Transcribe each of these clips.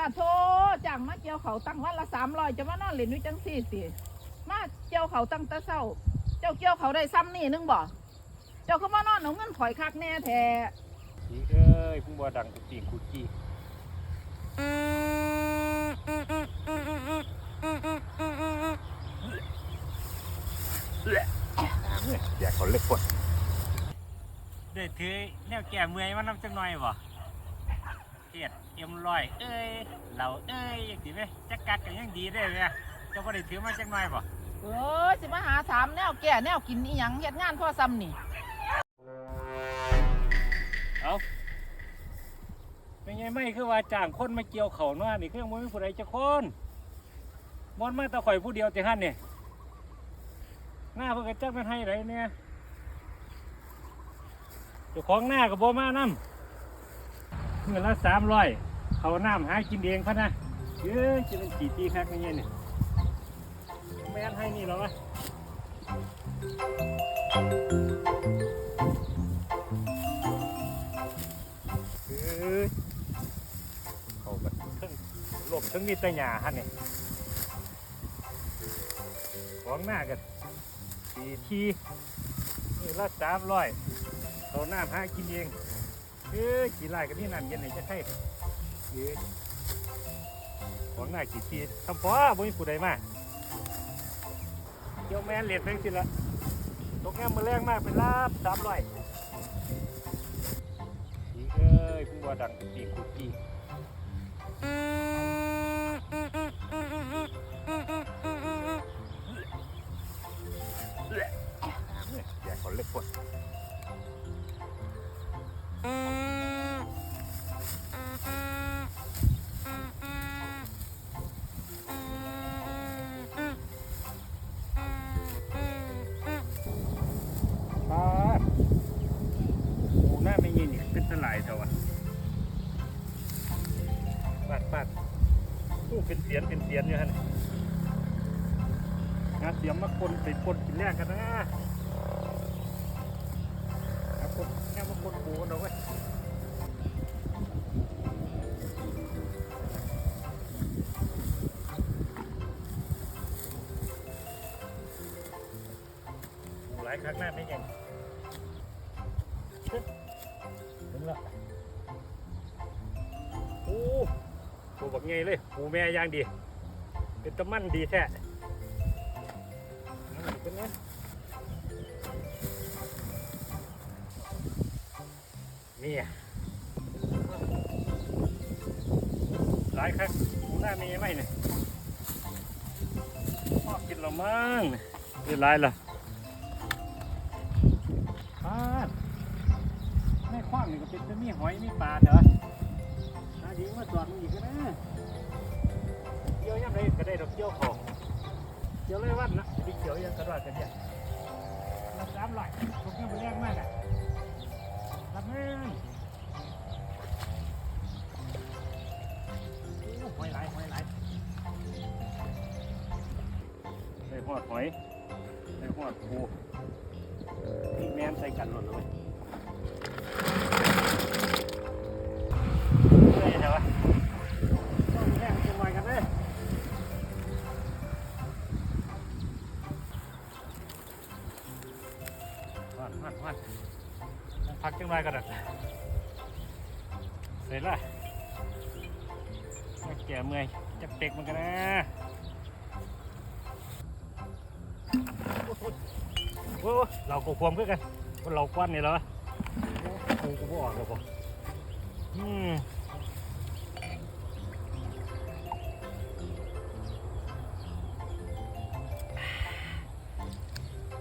ป้าโทจ้างมาเกี่ยวเขาตั้งวันละสามร้อยจะมานอนเล่นอยู่จังสี่สิมาเกี่ยวเขาตั้งแต่เช้า เจ้าเกี่ยวเขาได้ซ้ำนี่นึงบ่เจ้าก็มานอนเอาเงินข่อยคักแน่แท้อีเอ้ยพุ่งบ่ดังกุฏิกุจีอยากเขาเล็กปวดได้ถือแนวแก่เมื่อยมานำจังหน่อยบ่ เทียดเอ็มลอยเอ้ยเราเอ้ยอย่างสิไหมจักกัดกันยังดีได้ไหมเจ้าบ่ได้ถือมาจังหน่อยบ่เออสิมาหาถามแนวแก่แนวกินอีหยังเฮ็ดงานพ่อซ้ำนี่เอาเป็นไงไม่คือว่าจ้างคนมาเกี่ยวเขาเนาะนี่คือยังบ่มีผู้ใดจะคนมอนมาแตะข่อยผู้เดียวแต่หั่นนี่หน้าเพิ่นก็จักเป็นให้ไรเนี่ยเจ้าของหน้าก็บ่มานำ เงินละ300เขาน้ำหากินเองพะนะเอ้ยจะเป็นกี่ปีคักนี่เนี่ยแม่นให้นี่หรอวะเอ้เขาแบบทั้งลมทั้งมีแต่หญ้าฮะเนี่ยของหน้ากันสี่ทีนี่ละสามร้อยเขาน้ำหากินเอง เอ้ยขี่ไล่กันนี่นั่นเย็นไหนจะใช่เอ้ยของหน้ากี่ทีทำพอบ่มีผู้ใดมาเกี่ยวแมนเหรียดเพิ่งสิละตกงามาแรงมากเป็นลาบสามร้อยอีเอ้ยพุ่งว่าดังปีกุจี เป็นเสียนเป็นเสียนอยู่ฮะงานเสียมมาคนไปคนกินแรกกันนะเอาคนแค่มาคนปูกันเอาไว้ยปูหลายครั้งหน้าไม่ยังถึงแล้วโอ้ ปูบักไงเลยปูแม่ย่างดี เป็นตะมันดีแท้เป็นไงนี่อะหลายครั้งปูหน้ามีไหมเนี่ยพอกินและมั้งเป็นไรล่ะปาดในคว้างนี่ก็เป็นจะมีหอยมีปลาเถอะ ก็ได้ดอกเกี่ยวของเกี่ยวเลยวันนะไปเกี่ยวยังกระดาษกันเนี่ยรับสามร้อยทุกอย่างมันแรงมากอะรับเงินโอ้หอยไหลายหอยไหลายได้หอดหอยได้หอดปูนี่แม่นใส่กันหมดเลย วันพักจังไรกันอะเสร็จละมาแก่เมื่อยจะเต็กมันกันนะโอ้เราก็ความคือกันว่าเราควันนี่เหรอโอ้กูก็ออกแล้วปะอืม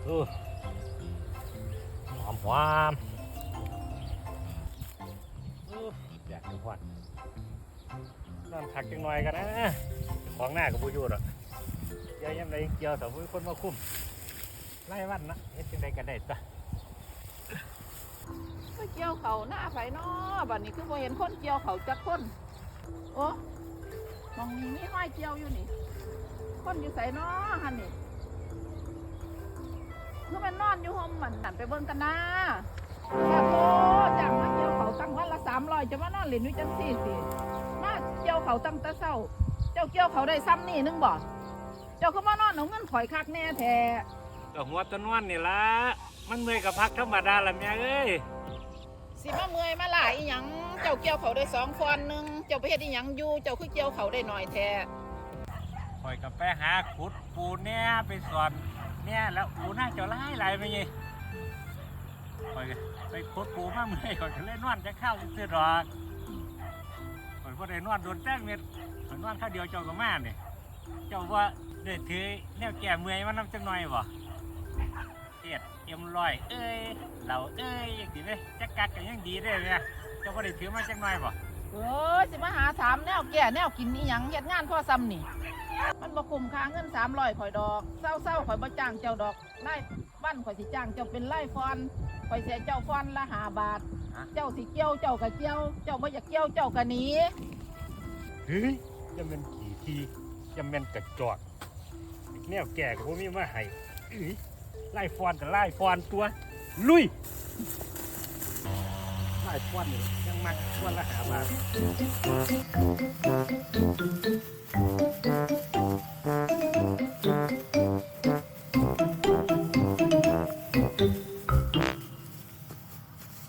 เออ หอมหวามอื้ออยากจะหวานนอนพักจังหน่อยกันนะของหน้ากับบูยูดอะเกี่ยวยังไงเกี่ยวแต่ผู้คนมาคุ้มไล่วันนะเฮ็ดจังไดกันได้จ้ะไปเกี่ยวเขาหน้าไผน้อบัดนี้คือบ่เห็นคนเกี่ยวเขาจักคนโอ้มองนี้มีห้อยเกี่ยวอยู่นี่ คนอยู่ไสน้อหั่นนี่ คือมันนอนอยู่ห่มมันหันไปเบิ่งกันนะป้าโทจ้างมาเกี่ยวเขาตั้งวันละสามร้อยจะมานอนเล่นอยู่จังสี่สิมาเกี่ยวกี่ยวเขาตั้งแต่เช้า เจ้าเกี่ยวเขาได้ซ้ำนี่นึงบ่เจ้าก็มานอนเอาเงินข่อยคักแน่แท้ก็หัวตะนวนนี่ละมันเมื่อยกับพักธรรมดาละแม่เอ้ยสิมาเมื่อยมาหลายอีหยังเจ้าเกี่ยวเขาได้สองฟอนหนึงเจ้าไปเฮ็ดอีหยังอยู่เจ้าคือเกี่ยวเขาได้หน่อยแท้คอยกับไปหาขุดปูเนี่ยไปสอน เนี่ยแล้วปูน่าจะไล่ไหลไปไงคอยก็ไปขุดปูมาเมื่อยคอยก็เล่นนอนจะเข้าซื้อดอกคอยก็ได้นอนโดนแจ้งเม็ดคอยนอนข้าวเดียวเจ้าก็มาเนี่ยเจ้าว่าได้ถือแนวแก่เมื่อยมานำจังหน่อยบ่เอ็ดเอ็มลอยเอ้ยเหล่าเอ้ยอย่างนี้เลยจะกัดกันยังดีได้ไหมเจ้าก็ได้ถือมาจังหน่อยบ่เออสิมาหาถามแนวแก่แนวกินอีหยังเฮ็ดงานพ่อซ้ำนี่ มันบ่คุ้มค่าเงิน300ข่อยดอกเศร้าๆข่อยบ่จ้างเจ้าดอกไล่วันข่อยสิจ้างเจ้าเป็นไล่ฟอนข่อยเสียเจ้าฟอนละ5บาท เจ้าสิเกี่ยวเจ้าก็เกี่ยว เจ้าบ่อยากเกี่ยวเจ้าก็หนีเฮ้ยจะเป็นขี่ทีจะเป็นกระจอดแนวแก่กับพวกมีมาให้เอ้ยไล่ฟอนกับไล่ฟอนตัว ลุยไล่ฟอนนี่ยัง มากวันละหาบาท